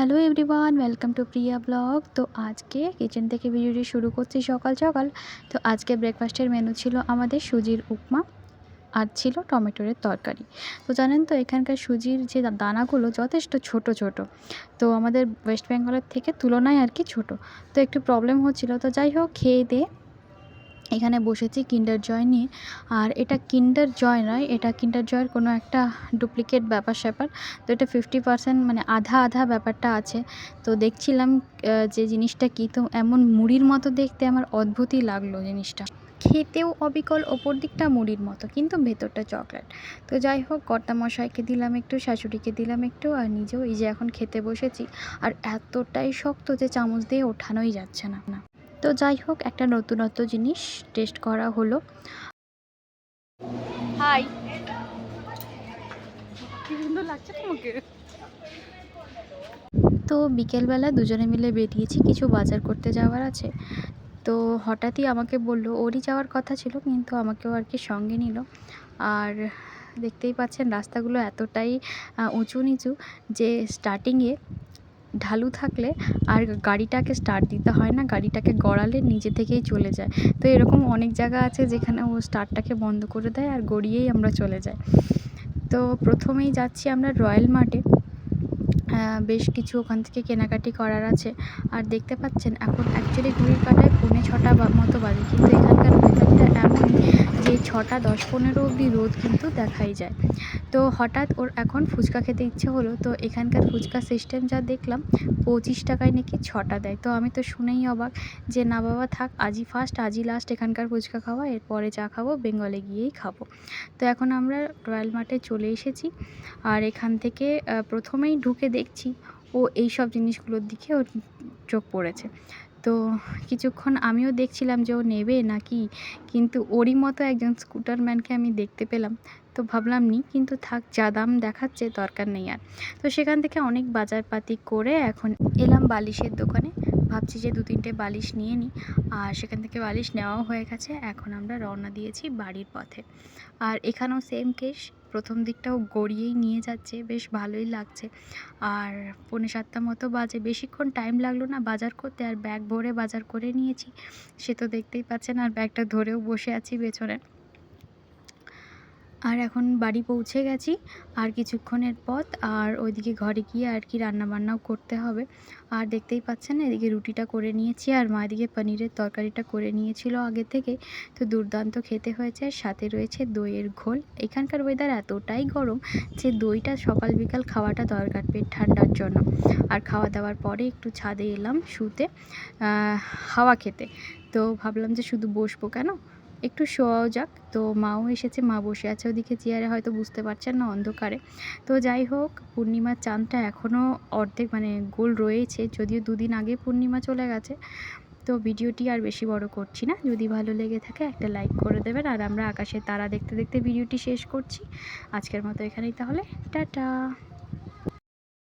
Hello everyone, welcome to Priya blog. তো আজকে kitchen থেকে ভিডিওটি শুরু করছি সকাল সকাল। তো আজকে ব্রেকফাস্টের মেনু ছিল আমাদের সুজির উপমা আর ছিল টমেটোরের তরকারি। তো জানেন তো, এখানকার সুজির যে দানাগুলো যথেষ্ট ছোট ছোট। তো আমাদের ওয়েস্ট বেঙ্গলের থেকে তুলনায় আর কি ছোট। তো একটু প্রবলেম হচ্ছিল। তো যাই হোক, খেয়ে দিয়ে এখানে বসেছি কিন্ডার জয় নিয়ে। আর এটা কিন্ডার জয় নয়, এটা কিন্ডার জয়ের কোনো একটা ডুপ্লিকেট ব্যাপার স্যাপার। তো এটা ফিফটি পার্সেন্ট মানে আধা আধা ব্যাপারটা আছে। তো দেখছিলাম যে জিনিসটা কী, তো এমন মুড়ির মতো দেখতে আমার অদ্ভুতই লাগল জিনিসটা। খেতেও অবিকল ওপর দিকটা মুড়ির মতো, কিন্তু ভেতরটা চকলেট তো যাই হোক, কর্তামশাইকে দিলাম একটু, শাশুড়িকে দিলাম একটু, আর নিজেও এই যে এখন খেতে বসেছি। আর এতটাই শক্ত যে চামচ দিয়ে ওঠানোই যাচ্ছে না না। তো যাই হোক একটা নতুনত্ব জিনিস টেস্ট করা হলো। হাই কি সুন্দর লাগছে তোমাকে? তো বিকেলবেলা দুজনে মিলে বেরিয়েছি কিছু বাজার করতে যাওয়ার আছে। তো হঠাৎই আমাকে বলল ওরই যাওয়ার কথা ছিল কিন্তু আমাকেও আর কি সঙ্গে নিল। আর দেখতেই পাচ্ছেন রাস্তাগুলো এতটাই উঁচু নিচু যে স্টার্টিংয়ে ঢালু থাকলে আর গাড়িটাকে স্টার্ট দিতে হয় না, গাড়িটাকে গড়ালে নিজে থেকেই চলে যায়। তো এরকম অনেক জায়গা আছে যেখানে ও স্টার্টটাকে বন্ধ করে দেয় আর গড়িয়েই আমরা চলে যাই। তো প্রথমেই যাচ্ছি আমরা রয়্যাল মার্টে। বেশ কিছু ওখান থেকে কেনাকাটি করার আছে। আর দেখতে পাচ্ছেন, এখন অ্যাকচুয়ালি ঘড়ির কাঁটায় পৌনে ছটা মতো বাজে। কিন্তু এখানকার ওয়েদারটা এমন যে ছটা দশ পনেরো অবধি রোদ কিন্তু দেখাই যায়। তো হঠাৎ ওর এখন ফুচকা খেতে ইচ্ছে হলো, তো এখানকার ফুচকা সিস্টেম যা দেখলাম, পঁচিশ টাকায় নাকি ছটা দেয়। তো আমি তো শুনেই অবাক যে না বাবা, থাক, আজই ফার্স্ট আজই লাস্ট এখানকার ফুচকা খাওয়া, এরপরে যা খাব, বেঙ্গলে গিয়েই খাব। তো এখন আমরা রয়্যাল মার্টে চলে এসেছি আর এখান থেকে প্রথমেই ঢুকে দেখছি, ও এই সব জিনিসগুলোর দিকে ওর চোখ পড়েছে। তো কিছুক্ষণ আমিও দেখছিলাম যে ও নেবে নাকি, কিন্তু ওরই মতো একজন স্কুটার ম্যানকে আমি দেখতে পেলাম। তো ভাবলাম নি, কিন্তু থাক, যা দাম দেখাচ্ছে দরকার নেই আর। তো সেখান থেকে অনেক বাজারপাতি করে এখন এলাম বালিশের দোকানে। ভাবছি যে দু তিনটে বালিশ নিয়ে নিই আর সেখান থেকে বালিশ নেওয়াও হয়ে গেছে। এখন আমরা রওনা দিয়েছি বাড়ির পথে। আর এখানেও সেম কেস প্রথম দিকটাও গড়িয়েই নিয়ে যাচ্ছে, বেশ ভালোই লাগছে। আর পৌনে সাতটা মতো বাজে, বেশিক্ষণ টাইম লাগল না বাজার করতে, আর ব্যাগ ভরে বাজার করে নিয়েছি। সে তো দেখতেই পাচ্ছেন, আর ব্যাগটা ধরেও বসে আছি পেছনে। আর এখন বাড়ি পৌঁছে গেছি, আর কিছুক্ষণের পথ, আর ওইদিকে ঘরে গিয়ে আর কি রান্নাবান্নাও করতে হবে। আর দেখতেই পাচ্ছেন, এদিকে রুটিটা করে নিয়েছি, আর মা এদিকে পনিরের তরকারিটা করে নিয়েছিল আগে থেকে। তো দুর্দান্ত খেতে হয়েছে, আর সাথে রয়েছে দইয়ের ঘোল। এখানকার ওয়েদার এতটাই গরম যে দইটা সকাল বিকাল খাওয়াটা দরকার পেট ঠান্ডার জন্য। আর খাওয়া দাওয়ার পরে একটু ছাদে এলাম শুতে হাওয়া খেতে। তো ভাবলাম যে শুধু বসবো কেন? একটু শোয়াও যাক। তো মাও এসেছে, মা বসে আছে ওদিকে, চেয়ারে হয়তো বুঝতে পারছেন না অন্ধকারে। তো যাই হোক, পূর্ণিমার চাঁদটা এখনও অর্ধেক মানে গোল রয়েছে, যদিও দুদিন আগে পূর্ণিমা চলে গেছে। তো ভিডিওটি আর বেশি বড় করছি না। যদি ভালো লেগে থাকে একটা লাইক করে দেবেন। আর আমরা আকাশের তারা দেখতে দেখতে ভিডিওটি শেষ করছি। আজকের মতো এখানেই তাহলে। টাটা!